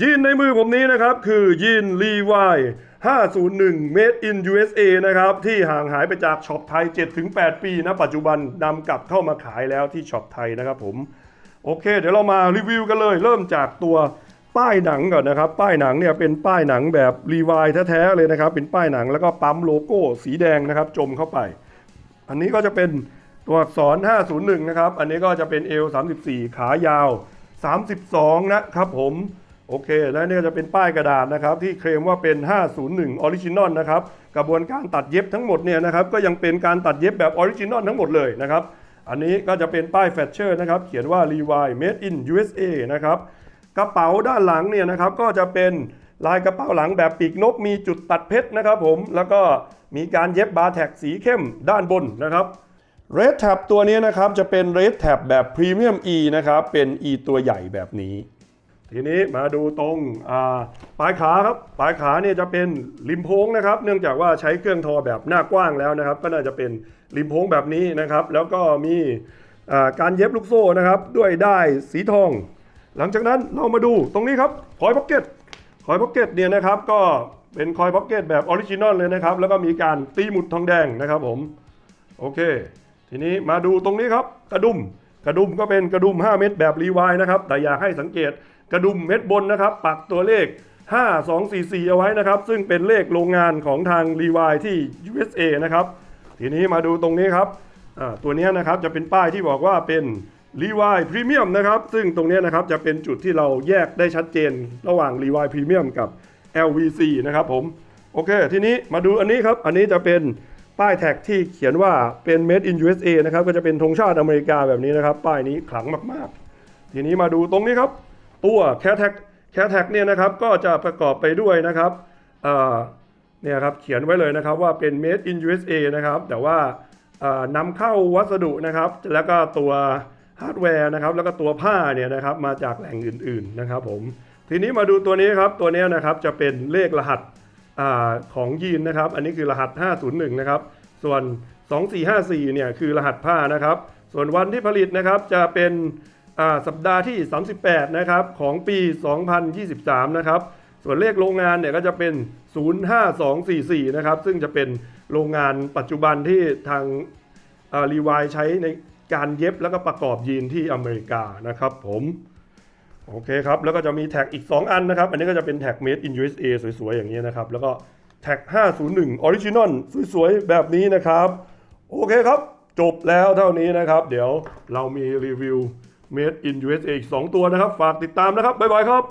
ยีนในมือผมนี้นะครับคือยีนรีวาย501 Made in USA นะครับที่ห่างหายไปจากช็อปไทย 7-8 ปีนะปัจจุบันนำกลับเข้ามาขายแล้วที่ช็อปไทยนะครับผม โอเค เดี๋ยวเรามารีวิวกันเลย เริ่มจากตัวป้ายหนังก่อนนะครับ ป้ายหนังเนี่ยเป็นป้ายหนังแบบรีวายแท้ๆเลยนะครับ เป็นป้ายหนังแล้วก็ปั๊มโลโก้สีแดงนะครับ จมเข้าไป อันนี้ก็จะเป็นตัวอักษร 501 นะครับ อันนี้ก็จะเป็น L 34 ขายาว 32 นะครับผม โอเค และนี่ก็จะเป็นป้ายกระดาษนะครับ ที่เคลมว่าเป็น 501 ออริจินอลนะครับ กระบวนการตัดเย็บทั้งหมดเนี่ยนะครับ ก็ยังเป็นการตัดเย็บแบบออริจินอลทั้งหมดเลยนะครับ อันนี้ก็จะเป็นป้ายแฟชเชอร์นะครับ เขียนว่า Levi Made in USA นะครับ กระเป๋าด้านหลังเนี่ยนะครับ ก็จะเป็นลายกระเป๋าหลังแบบปีกนกมีจุดตัดเพชรนะครับผม แล้วก็มีการเย็บบาร์แท็กสีเข้มด้านบนนะครับ Red Tab ตัวนี้นะครับจะเป็น Red Tab แบบ Premium E นะครับ เป็น E ตัวใหญ่แบบนี้ ทีนี้มาดูตรงปลายขาครับปลายขาเนี่ยจะเป็นริมโพ้งนะครับ เนื่องจากว่าใช้เครื่องทอแบบหน้ากว้างแล้วนะครับ ก็น่าจะเป็นริมโพ้งแบบนี้นะครับ แล้วก็มีการเย็บลูกโซ่นะครับ ด้วยได้สีทอง หลังจากนั้นเรามาดูตรงนี้ครับคอยพ็อกเก็ตคอยพ็อกเก็ตเนี่ยนะครับ ก็เป็นคอยพ็อกเก็ตแบบออริจินอลเลยนะครับ แล้วก็มีการตีหมุดทองแดงนะครับผมโอเค ทีนี้มาดูตรงนี้ครับกระดุม กระดุมก็เป็นกระดุม 5 เม็ดแบบรีวายนะครับ แต่อยากให้สังเกตกระดุมเม็ดบนนะครับ ปักตัวเลข 5244 เอาไว้นะครับ ซึ่งเป็นเลขโรงงานของทางรีวายที่ USA นะครับ ทีนี้มาดูตรงนี้ครับตัวนี้นะครับจะเป็นป้ายที่บอกว่าเป็นรีวายพรีเมียมนะครับ ซึ่งตรงนี้นะครับจะเป็นจุดที่เราแยกได้ชัดเจนระหว่างรีวายพรีเมียมกับ LVC นะครับผม โอเค ทีนี้มาดูอันนี้ครับ อันนี้จะเป็น ป้ายแท็กที่เขียนว่าเป็น made in USA นะครับ ก็จะเป็นธงชาติอเมริกาแบบนี้นะครับ ป้ายนี้ขลังมากๆ ทีนี้มาดูตรงนี้ครับ ตัวแคทแท็กแคทแท็กเนี่ยนะครับ ก็จะประกอบไปด้วยนะครับเนี่ยครับ เขียนไว้เลยนะครับว่าเป็น made in USA นะครับ แต่ว่านำเข้าวัสดุนะครับ แล้วก็ตัวฮาร์ดแวร์นะครับ แล้วก็ตัวผ้าเนี่ยนะครับ มาจากแหล่งอื่น ๆนะครับผม ทีนี้มาดูตัวนี้ครับ ตัวนี้นะครับ จะเป็นเลขรหัส อของยีนนะครับ อันนี้คือรหัส 501 นะครับ ส่วน 2454 เนี่ยคือรหัสผ้านะครับ ส่วนวันที่ผลิตนะครับจะเป็นสัปดาห์ที่ 38 นะครับของปี 2023 นะครับ ส่วนเลขโรงงานเนี่ยก็จะเป็น 05244 นะครับ ซึ่งจะเป็นโรงงานปัจจุบันที่ทางรีวายใช้ในการเย็บแล้วก็ประกอบยีนที่อเมริกานะครับผม โอเคครับ แล้วก็จะมีแท็กอีก 2 อันนะครับ อันนี้ก็จะเป็นแท็ก made in USA สวยๆ อย่างนี้นะครับ แล้วก็แท็ก 501 Original สวยๆ แบบนี้นะครับ โอเคครับ จบแล้วเท่านี้นะครับ เดี๋ยวเรามีรีวิว made in USA อีก 2 ตัวนะครับ ฝากติดตามนะครับ บ๊ายบายครับ